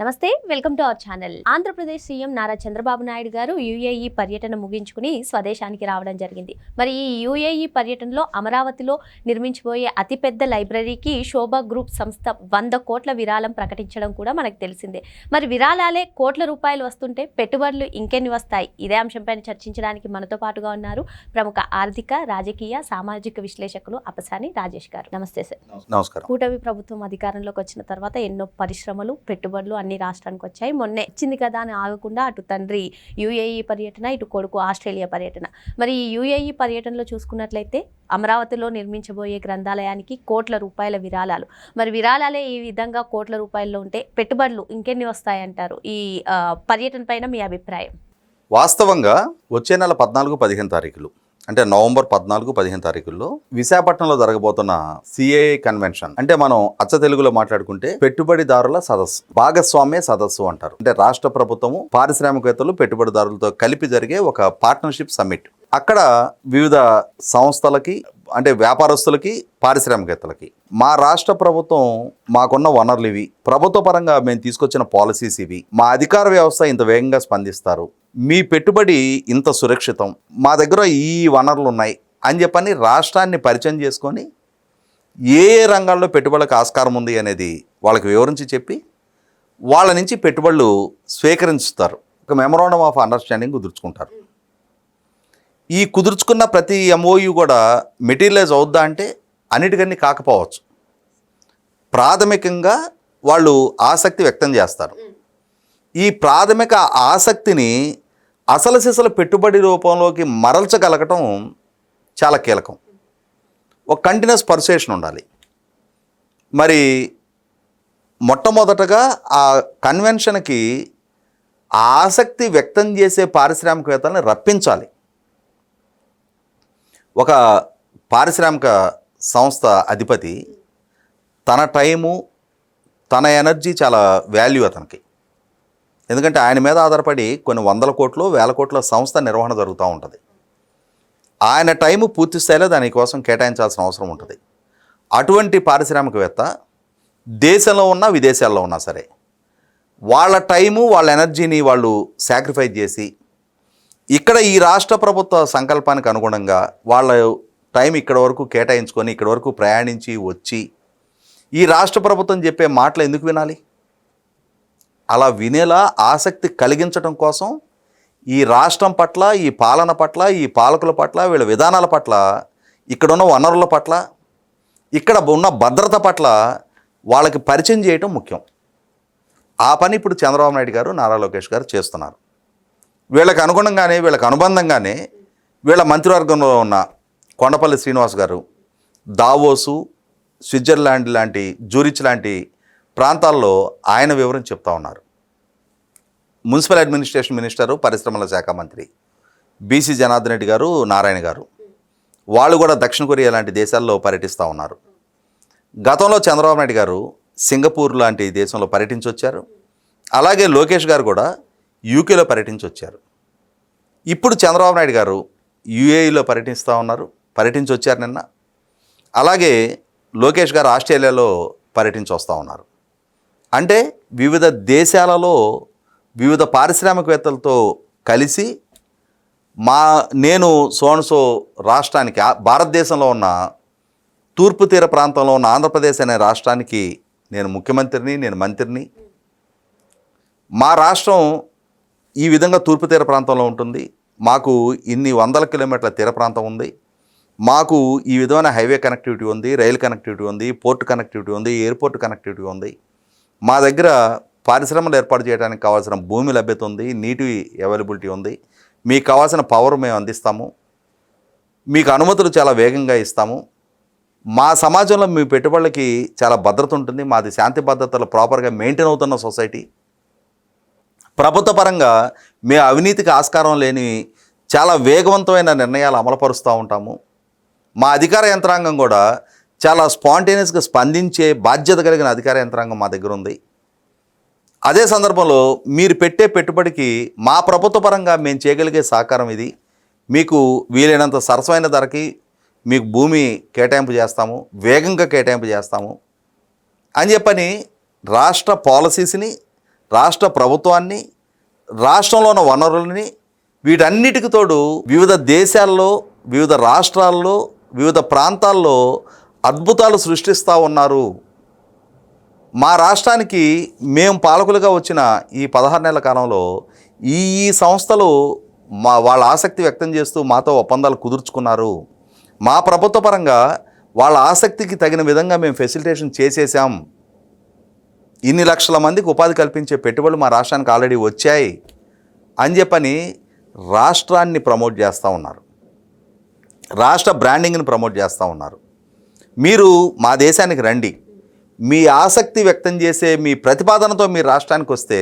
నమస్తే welcome to our channel. Andhra Pradesh CM Nara Chandrababu Naidu garu UAE పర్యటన ముగించుకుని స్వదేశానికి రావడం జరిగింది. మరి ఈ యుఏఈ పర్యటనలో అమరావతిలో నిర్మించబోయే అతిపెద్ద లైబ్రరీకి శోభా గ్రూప్ సంస్థ వంద కోట్ల విరాళం ప్రకటించడం కూడా మనకు తెలిసిందే. మరి విరాళాలే కోట్ల రూపాయలు వస్తుంటే పెట్టుబడులు ఇంకెన్ని వస్తాయి? ఇదే అంశంపైన చర్చించడానికి మనతో పాటుగా ఉన్నారు ప్రముఖ ఆర్థిక రాజకీయ సామాజిక విశ్లేషకులు అపసాని రాజేష్ గారు. నమస్తే సార్. నమస్కారం. కూటమి ప్రభుత్వం అధికారంలోకి వచ్చిన తర్వాత ఎన్నో పరిశ్రమలు పెట్టుబడులు అన్ని రాష్ట్రానికి వచ్చాయి. మొన్నే వచ్చింది కదా అని ఆగకుండా అటు తండ్రి యుఏఈ పర్యటన ఇటు కొడుకు ఆస్ట్రేలియా పర్యటన. మరి ఈ యుఏఈ పర్యటనలో చూసుకున్నట్లయితే అమరావతిలో నిర్మించబోయే గ్రంథాలయానికి కోట్ల రూపాయల విరాళాలు. మరి విరాళాలే ఈ విధంగా కోట్ల రూపాయల్లో ఉంటే పెట్టుబడులు ఇంకెన్ని వస్తాయంటారు? ఈ పర్యటన పైన మీ అభిప్రాయం. వాస్తవంగా వచ్చే నెల పద్నాలుగు పదిహేను తారీఖులు. అంటే నవంబర్ పద్నాలుగు పదిహేను తారీఖుల్లో విశాఖపట్నంలో జరగబోతున్న సిఏఏ కన్వెన్షన్. అంటే మనం అచ్చ తెలుగులో మాట్లాడుకుంటే పెట్టుబడిదారుల సదస్సు భాగస్వామ్య సదస్సు అంటారు. అంటే రాష్ట్ర ప్రభుత్వము పారిశ్రామికవేత్తలు పెట్టుబడిదారులతో కలిపి జరిగే ఒక పార్ట్నర్షిప్ సమ్మిట్. అక్కడ వివిధ సంస్థలకి అంటే వ్యాపారస్తులకి పారిశ్రామికవేత్తలకి మా రాష్ట్ర ప్రభుత్వం మాకున్న వనరులు ఇవి. ప్రభుత్వ పరంగా మేము తీసుకొచ్చిన పాలసీస్ ఇవి. మా అధికార వ్యవస్థ ఇంత వేగంగా స్పందిస్తారు. మీ పెట్టుబడి ఇంత సురక్షితం. మా దగ్గర ఈ వనరులు ఉన్నాయి అని చెప్పని రాష్ట్రాన్ని పరిచయం చేసుకొని ఏ ఏ రంగాల్లో పెట్టుబడులకు ఆస్కారం ఉంది అనేది వాళ్ళకి వివరించి చెప్పి వాళ్ళ నుంచి పెట్టుబడులు స్వీకరించుతారు. ఒక మెమరాండం ఆఫ్ అండర్స్టాండింగ్ కుదుర్చుకుంటారు. ఈ కుదుర్చుకున్న ప్రతి ఎంఓయు కూడా మెటీరియలైజ్ అవుద్దా అంటే అన్నిటికన్నీ కాకపోవచ్చు. ప్రాథమికంగా వాళ్ళు ఆసక్తి వ్యక్తం చేస్తారు. ఈ ప్రాథమిక ఆసక్తిని అసలు సిసలు పెట్టుబడి రూపంలోకి మరల్చగలగటం చాలా కీలకం. ఒక కంటిన్యూస్ పర్సేషన్ ఉండాలి. మరి మొట్టమొదటగా ఆ కన్వెన్షన్కి ఆసక్తి వ్యక్తం చేసే పారిశ్రామికవేత్తలను రప్పించాలి. ఒక పారిశ్రామిక సంస్థ అధిపతి తన టైము తన ఎనర్జీ చాలా వాల్యూ అతనికి. ఎందుకంటే ఆయన మీద ఆధారపడి కొన్ని వందల కోట్లు వేల కోట్ల సంస్థ నిర్వహణ జరుగుతూ ఉంటుంది. ఆయన టైము పూర్తి స్థాయిలో దానికోసం కేటాయించాల్సిన అవసరం ఉంటుంది. అటువంటి పారిశ్రామికవేత్త దేశంలో ఉన్నా విదేశాల్లో ఉన్నా సరే వాళ్ళ టైము వాళ్ళ ఎనర్జీని వాళ్ళు సాక్రిఫైస్ చేసి ఇక్కడ ఈ రాష్ట్ర ప్రభుత్వ సంకల్పానికి అనుగుణంగా వాళ్ళ టైం ఇక్కడ వరకు కేటాయించుకొని ఇక్కడ వరకు ప్రయాణించి వచ్చి ఈ రాష్ట్ర ప్రభుత్వం చెప్పే మాటలు ఎందుకు వినాలి? అలా వినేలా ఆసక్తి కలిగించడం కోసం ఈ రాష్ట్రం పట్ల ఈ పాలన పట్ల ఈ పాలకుల పట్ల వీళ్ళ విధానాల పట్ల ఇక్కడున్న వనరుల పట్ల ఇక్కడ ఉన్న భద్రత పట్ల వాళ్ళకి పరిచయం చేయటం ముఖ్యం. ఆ పని ఇప్పుడు చంద్రబాబు నాయుడు గారు నారా లోకేష్ గారు చేస్తున్నారు. వీళ్ళకి అనుగుణంగానే వీళ్ళకి అనుబంధంగానే వీళ్ళ మంత్రివర్గంలో ఉన్న కొండపల్లి శ్రీనివాస్ గారు దావోసు స్విట్జర్లాండ్ లాంటి జూరిచ్ లాంటి ప్రాంతాల్లో ఆయన వివరం చెప్తా ఉన్నారు. మున్సిపల్ అడ్మినిస్ట్రేషన్ మినిస్టరు పరిశ్రమల శాఖ మంత్రి బీసీ జనార్దన్ రెడ్డి గారు నారాయణ గారు. వాళ్ళు కూడా దక్షిణ కొరియా లాంటి దేశాల్లో పర్యటిస్తూ ఉన్నారు. గతంలో చంద్రబాబు నాయుడు గారు సింగపూర్ లాంటి దేశంలో పర్యటించి వచ్చారు అలాగే లోకేష్ గారు కూడా యూకేలో పర్యటించి వచ్చారు ఇప్పుడు చంద్రబాబు నాయుడు గారు యుఏఈలో పర్యటిస్తూ ఉన్నారు పర్యటించి వచ్చారు నిన్న. అలాగే లోకేష్ గారు ఆస్ట్రేలియాలో పర్యటించి వస్తూ ఉన్నారు. అంటే వివిధ దేశాలలో వివిధ పారిశ్రామికవేత్తలతో కలిసి మా నేను సోన్సో రాష్ట్రానికి భారతదేశంలో ఉన్న తూర్పు తీర ప్రాంతంలో ఉన్న ఆంధ్రప్రదేశ్ అనే రాష్ట్రానికి నేను ముఖ్యమంత్రిని నేను మంత్రిని. మా రాష్ట్రం ఈ విధంగా తూర్పు తీర ప్రాంతంలో ఉంటుంది. మాకు ఇన్ని వందల కిలోమీటర్ల తీర ప్రాంతం ఉంది. మాకు ఈ విధమైన హైవే కనెక్టివిటీ ఉంది రైలు కనెక్టివిటీ ఉంది పోర్ట్ కనెక్టివిటీ ఉంది ఎయిర్పోర్ట్ కనెక్టివిటీ ఉంది. మా దగ్గర పరిశ్రమలు ఏర్పాటు చేయడానికి కావాల్సిన భూమి లభ్యత ఉంది నీటి అవైలబిలిటీ ఉంది. మీకు కావాల్సిన పవర్ మేము అందిస్తాము. మీకు అనుమతులు చాలా వేగంగా ఇస్తాము. మా సమాజంలో మీ పెట్టుబడులకి చాలా భద్రత ఉంటుంది. మాది శాంతి భద్రతలు ప్రాపర్గా మెయింటైన్ అవుతున్న సొసైటీ ప్రభుత్వ పరంగా మేము అవినీతికి ఆస్కారం లేని చాలా వేగవంతమైన నిర్ణయాలు అమలుపరుస్తూ ఉంటాము. మా అధికార యంత్రాంగం కూడా చాలా స్పాంటేనియస్గా స్పందించే బాధ్యత కలిగిన అధికార యంత్రాంగం మా దగ్గర ఉంది. అదే సందర్భంలో మీరు పెట్టే పెట్టుబడికి మా ప్రభుత్వ పరంగా మేము చేయగలిగే సహకారం ఇది. మీకు వీలైనంత సరసమైన ధరకి మీకు భూమి కేటాయింపు చేస్తాము వేగంగా కేటాయింపు చేస్తాము అని చెప్పని రాష్ట్ర పాలసీస్ని రాష్ట్ర ప్రభుత్వాన్ని రాష్ట్రంలో ఉన్న వనరులని వీటన్నిటికి తోడు వివిధ దేశాల్లో వివిధ రాష్ట్రాల్లో వివిధ ప్రాంతాల్లో అద్భుతాలు సృష్టిస్తూ ఉన్నారు. మా రాష్ట్రానికి మేము పాలకులుగా వచ్చిన ఈ పదహారు నెలల కాలంలో ఈ ఈ సంస్థలు మా వాళ్ళ ఆసక్తి వ్యక్తం చేస్తూ మాతో ఒప్పందాలు కుదుర్చుకున్నారు. మా ప్రభుత్వ పరంగా వాళ్ళ ఆసక్తికి తగిన విధంగా మేము ఫెసిలిటేషన్ చేసేసాం ఇన్ని లక్షల మందికి ఉపాధి కల్పించే పెట్టుబడులు మా రాష్ట్రానికి ఆల్రెడీ వచ్చాయి అని చెప్పని రాష్ట్రాన్ని ప్రమోట్ చేస్తూ ఉన్నారు. రాష్ట్ర బ్రాండింగ్ని ప్రమోట్ చేస్తూ ఉన్నారు. మీరు మా దేశానికి రండి. మీ ఆసక్తి వ్యక్తం చేసే మీ ప్రతిపాదనతో మీ రాష్ట్రానికి వస్తే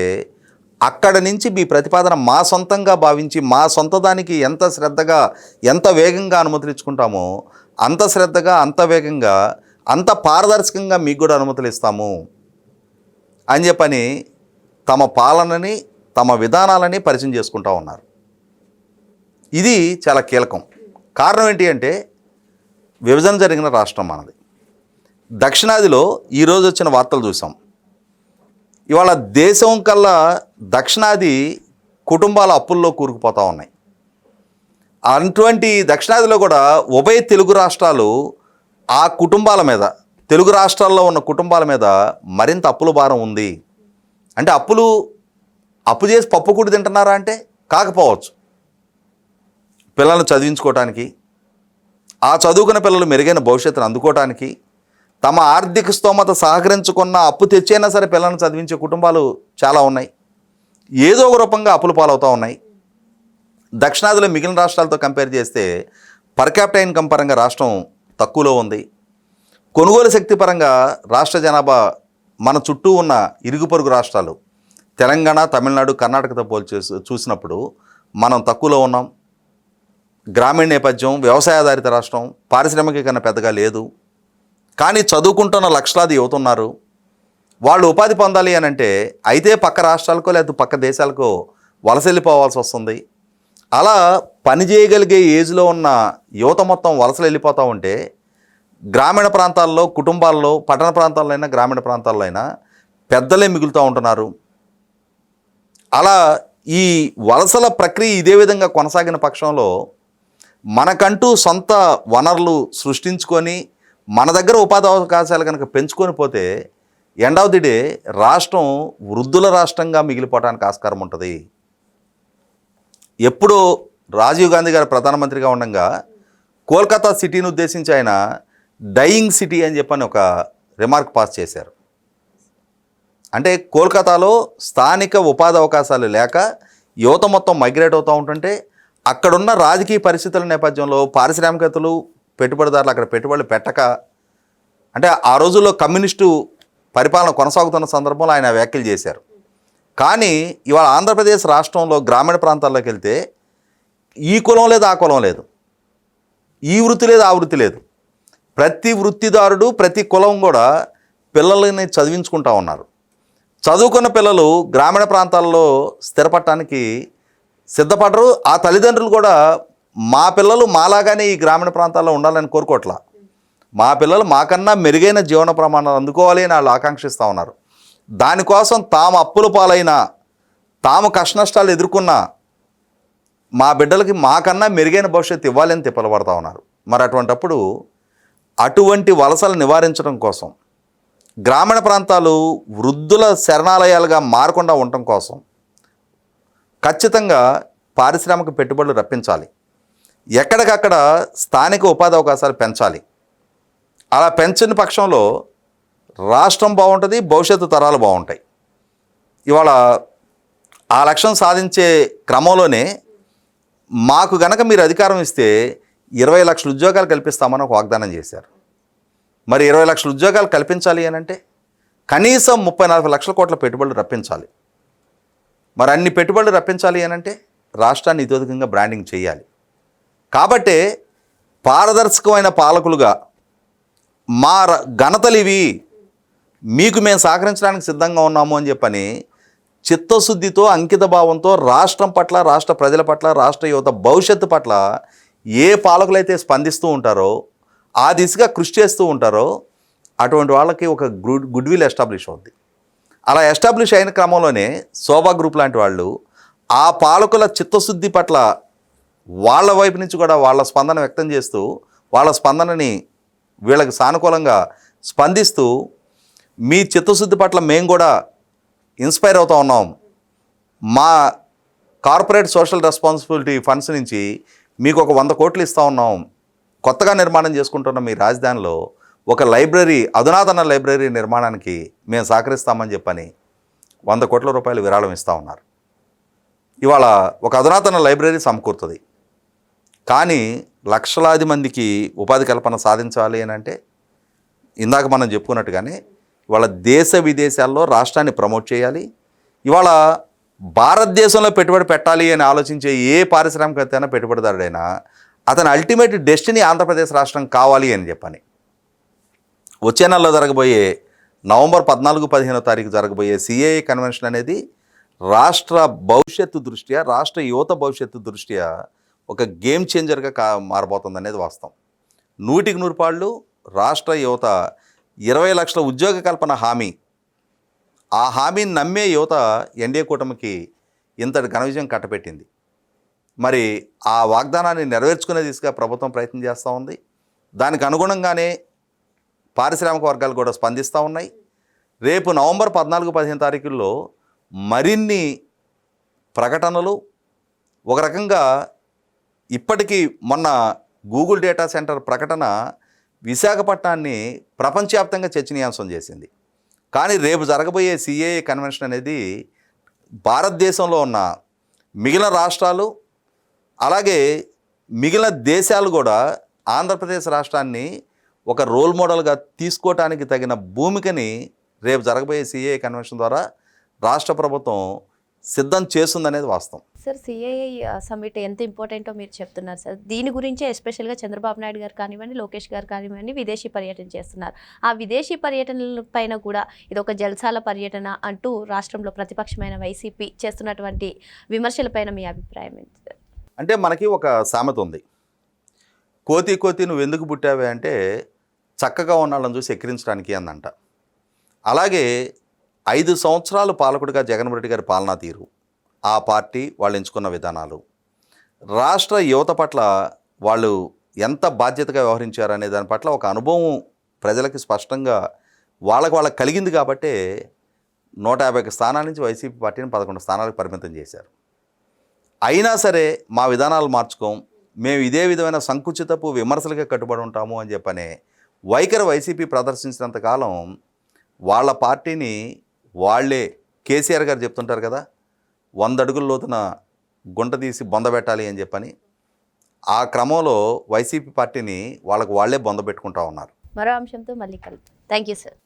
అక్కడ నుంచి మీ ప్రతిపాదన మా సొంతంగా భావించి మా సొంత దానికి ఎంత శ్రద్ధగా ఎంత వేగంగా అనుమతులు ఇచ్చుకుంటామో అంత శ్రద్ధగా అంత వేగంగా అంత పారదర్శకంగా మీకు కూడా అనుమతులు ఇస్తాము. అని చెప్పని తమ పాలనని తమ విధానాలని పరిచయం చేసుకుంటా ఉన్నారు. ఇది చాలా కీలకం. కారణం ఏంటి అంటే విభజన జరిగిన రాష్ట్రం మనది. దక్షిణాదిలో ఈరోజు వచ్చిన వార్తలు చూసాం. ఇవాళ దేశం కల్లా దక్షిణాది కుటుంబాల అప్పుల్లో కూరుకుపోతూ ఉన్నాయి. అటువంటి దక్షిణాదిలో కూడా ఉభయ తెలుగు రాష్ట్రాలు ఆ కుటుంబాల మీద తెలుగు రాష్ట్రాల్లో ఉన్న కుటుంబాల మీద మరింత అప్పుల భారం ఉంది. అంటే అప్పులు అప్పు చేసి పప్పు కూడి తింటున్నారా అంటే కాకపోవచ్చు. పిల్లల్ని చదివించుకోవటానికి ఆ చదువుకున్న పిల్లలు మెరుగైన భవిష్యత్తును అందుకోవటానికి తమ ఆర్థిక స్తోమత సహకరించుకున్న అప్పు తెచ్చైనా సరే పిల్లలను చదివించే కుటుంబాలు చాలా ఉన్నాయి. ఏదో ఒక రూపంగా అప్పులు పాలవుతూ ఉన్నాయి. దక్షిణాదిలో మిగిలిన రాష్ట్రాలతో కంపేర్ చేస్తే పర్ క్యాపిటల్ ఇన్కమ్ పరంగా రాష్ట్రం తక్కువలో ఉంది. కొనుగోలు శక్తి పరంగా రాష్ట్ర జనాభా మన చుట్టూ ఉన్న ఇరుగు పొరుగు రాష్ట్రాలు తెలంగాణ తమిళనాడు కర్ణాటకతో పోల్చి చూసినప్పుడు మనం తక్కువలో ఉన్నాం. గ్రామీణ నేపథ్యం వ్యవసాయాధారిత రాష్ట్రం పారిశ్రామికీకరణ పెద్దగా లేదు. కానీ చదువుకుంటున్న లక్షలాది యువత ఉన్నారు వాళ్ళు ఉపాధి పొందాలి అని అంటే అయితే పక్క రాష్ట్రాలకో లేదా పక్క దేశాలకో వలస వెళ్ళిపోవాల్సి వస్తుంది. అలా పని చేయగలిగే ఏజ్లో ఉన్న యువత మొత్తం వలసలు వెళ్ళిపోతూ ఉంటే గ్రామీణ ప్రాంతాల్లో కుటుంబాల్లో పట్టణ ప్రాంతాల్లో అయినా గ్రామీణ ప్రాంతాల్లో అయినా పెద్దలే మిగులుతూ ఉంటున్నారు. అలా ఈ వలసల ప్రక్రియ ఇదే విధంగా కొనసాగిన పక్షంలో మనకంటూ సొంత వనరులు సృష్టించుకొని మన దగ్గర ఉపాధి అవకాశాలు కనుక పెంచుకొని పోతే ఎండ్ ఆఫ్ ది డే రాష్ట్రం వృద్ధుల రాష్ట్రంగా మిగిలిపోవడానికి ఆస్కారం ఉంటుంది. ఎప్పుడో రాజీవ్ గాంధీ గారు ప్రధానమంత్రిగా ఉండగా కోల్కతా సిటీని ఉద్దేశించి ఆయన డయింగ్ సిటీ అని చెప్పని ఒక రిమార్క్ పాస్ చేశారు. అంటే కోల్కతాలో స్థానిక ఉపాధి అవకాశాలు లేక యువత మొత్తం మైగ్రేట్ అవుతూ ఉంటుంటే అక్కడున్న రాజకీయ పరిస్థితుల నేపథ్యంలో పారిశ్రామికతలు పెట్టుబడిదారులు అక్కడ పెట్టుబడులు పెట్టక అంటే ఆ రోజుల్లో కమ్యూనిస్టు పరిపాలన కొనసాగుతున్న సందర్భంలో ఆయన వ్యాఖ్యలు చేశారు. కానీ ఇవాళ ఆంధ్రప్రదేశ్ రాష్ట్రంలో గ్రామీణ ప్రాంతాల్లోకి వెళ్తే ఈ కులం లేదు ఆ కులం లేదు. ఈ వృత్తి లేదు ఆ వృత్తి లేదు. ప్రతి వృత్తిదారుడు ప్రతి కులం కూడా పిల్లల్ని చదివించుకుంటా ఉన్నారు. చదువుకున్న పిల్లలు గ్రామీణ ప్రాంతాల్లో స్థిరపడటానికి సిద్ధపడరు. ఆ తల్లిదండ్రులు కూడా మా పిల్లలు మాలాగానే ఈ గ్రామీణ ప్రాంతాల్లో ఉండాలని కోరుకోవట్లా మా పిల్లలు మాకన్నా మెరుగైన జీవన ప్రమాణాలు అందుకోవాలి అని వాళ్ళు ఆకాంక్షిస్తూ ఉన్నారు. దానికోసం తాము అప్పుల పాలైన తాము కష్టనష్టాలు ఎదుర్కొన్న మా బిడ్డలకి మాకన్నా మెరుగైన భవిష్యత్తు ఇవ్వాలని తిప్పలబడతా ఉన్నారు. మరి అటువంటప్పుడు అటువంటి వలసలు నివారించడం కోసం గ్రామీణ ప్రాంతాలు వృద్ధుల శరణాలయాలుగా మారకుండా ఉండటం కోసం ఖచ్చితంగా పారిశ్రామిక పెట్టుబడులు రప్పించాలి. ఎక్కడికక్కడ స్థానిక ఉపాధి అవకాశాలు పెంచాలి. అలా పెంచిన పక్షంలో రాష్ట్రం బాగుంటుంది భవిష్యత్తు తరాలు బాగుంటాయి. ఇవాళ ఆ లక్ష్యం సాధించే క్రమంలోనే మాకు గనక మీరు అధికారం ఇస్తే ఇరవై లక్షల ఉద్యోగాలు కల్పిస్తామని ఒక వాగ్దానం చేశారు. మరి ఇరవై లక్షల ఉద్యోగాలు కల్పించాలి అని అంటే కనీసం ముప్పై నలభై లక్షల కోట్ల పెట్టుబడులు రప్పించాలి. మరి అన్ని పెట్టుబడులు రప్పించాలి అనంటే రాష్ట్రాన్ని ఇతోధికంగా బ్రాండింగ్ చేయాలి. కాబట్టే పారదర్శకమైన పాలకులుగా మా ర- ఘనతలు ఇవి మీకు మేము సహకరించడానికి సిద్ధంగా ఉన్నాము అని చెప్పని చిత్తశుద్ధితో అంకిత భావంతో రాష్ట్రం పట్ల రాష్ట్ర ప్రజల పట్ల రాష్ట్ర యువత భవిష్యత్తు పట్ల ఏ పాలకులైతే స్పందిస్తూ ఉంటారో ఆ దిశగా కృషి చేస్తూ ఉంటారో అటువంటి వాళ్ళకి ఒక గుడ్ గుడ్ విల్ ఎస్టాబ్లిష్ అవుద్ది. అలా ఎస్టాబ్లిష్ అయిన క్రమంలోనే శోభా గ్రూప్ లాంటి వాళ్ళు ఆ పాలకుల చిత్తశుద్ధి పట్ల వాళ్ళ వైపు నుంచి కూడా వాళ్ళ స్పందన వ్యక్తం చేస్తూ వాళ్ళ స్పందనని వీళ్ళకి సానుకూలంగా స్పందిస్తూ మీ చిత్తశుద్ధి పట్ల మేము కూడా ఇన్స్పైర్ అవుతూ ఉన్నాం. మా కార్పొరేట్ సోషల్ రెస్పాన్సిబిలిటీ ఫండ్స్ నుంచి మీకు ఒక వంద కోట్లు ఇస్తూ ఉన్నాం. కొత్తగా నిర్మాణం చేసుకుంటున్న మీ రాజధానిలో ఒక లైబ్రరీ అధునాతన లైబ్రరీ నిర్మాణానికి మేము సహకరిస్తామని చెప్పని వంద కోట్ల రూపాయలు విరాళం ఇస్తూ ఉన్నారు. ఇవాళ ఒక అధునాతన లైబ్రరీ సమకూరుతుంది. కానీ లక్షలాది మందికి ఉపాధి కల్పన సాధించాలి అని అంటే ఇందాక మనం చెప్పుకున్నట్టుగానే ఇవాళ దేశ విదేశాల్లో రాష్ట్రాన్ని ప్రమోట్ చేయాలి. ఇవాళ భారతదేశంలో పెట్టుబడి పెట్టాలి అని ఆలోచించే ఏ పారిశ్రామికవేత్త పెట్టుబడిదారుడైనా అతని అల్టిమేట్ డెస్టినీ ఆంధ్రప్రదేశ్ రాష్ట్రం కావాలి అని చెప్పని వచ్చే నెలలో జరగబోయే నవంబర్ పద్నాలుగు పదిహేనో తారీఖు జరగబోయే సిఏఏ కన్వెన్షన్ అనేది రాష్ట్ర భవిష్యత్తు దృష్ట్యా రాష్ట్ర యువత భవిష్యత్తు దృష్ట్యా ఒక గేమ్ చేంజర్గా కా మారబోతుంది అనేది వాస్తవం. నూటికి నూరు పాళ్ళు రాష్ట్ర యువత ఇరవై లక్షల ఉద్యోగ కల్పన హామీ. ఆ హామీని నమ్మే యువత ఎన్డీఏ కూటమికి ఇంతటి ఘన విజయం కట్టపెట్టింది మరి ఆ వాగ్దానాన్ని నెరవేర్చుకునే దిశగా ప్రభుత్వం ప్రయత్నం చేస్తూ ఉంది. దానికి అనుగుణంగానే పారిశ్రామిక వర్గాలు కూడా స్పందిస్తూ ఉన్నాయి. రేపు నవంబర్ పద్నాలుగు పదిహేను తారీఖుల్లో మరిన్ని ప్రకటనలు ఒక రకంగా ఇప్పటికీ మొన్న గూగుల్ డేటా సెంటర్ ప్రకటన విశాఖపట్నాన్ని ప్రపంచవ్యాప్తంగా చర్చనీయాంశం చేసింది. కానీ రేపు జరగబోయే సిఏఏ కన్వెన్షన్ అనేది భారతదేశంలో ఉన్న మిగిలిన రాష్ట్రాలు అలాగే మిగిలిన దేశాలు కూడా ఆంధ్రప్రదేశ్ రాష్ట్రాన్ని ఒక రోల్ మోడల్గా తీసుకోవటానికి తగిన భూమికని రేపు జరగబోయే సిఏ కన్వెన్షన్ ద్వారా రాష్ట్ర ప్రభుత్వం సిద్ధం చేస్తుందనేది వాస్తవం. సార్ సిఐఐ సమ్మిట్ ఎంత ఇంపార్టెంటో మీరు చెప్తున్నారు సార్? దీని గురించే ఎస్పెషల్గా చంద్రబాబు నాయుడు గారు కానివ్వండి లోకేష్ గారు కానివ్వండి విదేశీ పర్యటన చేస్తున్నారు. ఆ విదేశీ పర్యటనల పైన కూడా ఇది ఒక జల్సాల పర్యటన అంటూ రాష్ట్రంలో ప్రతిపక్షమైన వైసీపీ చేస్తున్నటువంటి విమర్శలపైన మీ అభిప్రాయం ఏంటి అంటే మనకి ఒక సామెత ఉంది. కోతి కోతి నువ్వు ఎందుకు పుట్టావే అంటే చక్కగా ఉన్న వాళ్ళని చూసి ఎక్కిరించడానికి అందంట. అలాగే ఐదు సంవత్సరాలు పాలకుడిగా జగన్మోహన్ రెడ్డి గారి పాలనా తీరు. ఆ పార్టీ వాళ్ళు ఎంచుకున్న విధానాలు. రాష్ట్ర యువత పట్ల వాళ్ళు ఎంత బాధ్యతగా వ్యవహరించారు అనే దాని పట్ల ఒక అనుభవం ప్రజలకి స్పష్టంగా వాళ్ళకు వాళ్ళకి కలిగింది కాబట్టే నూట యాభై స్థానాల నుంచి వైసీపీ పార్టీని పదకొండు స్థానాలకు పరిమితం చేశారు. అయినా సరే మా విధానాలు మార్చుకోం. మేము ఇదే విధమైన సంకుచితపు విమర్శలకే కట్టుబడి ఉంటాము అని చెప్పనే వైఖరి వైసీపీ ప్రదర్శించినంత కాలం వాళ్ళ పార్టీని వాళ్ళే కేసీఆర్ గారు చెప్తుంటారు కదా వంద అడుగుల లోతున గుంట తీసి బొంద పెట్టాలి అని చెప్పని ఆ క్రమంలో వైసీపీ పార్టీని వాళ్ళకు వాళ్ళే బొంద పెట్టుకుంటా ఉన్నారు. మరో అంశంతో మళ్ళీ కలుద్దాం. Thank you sir.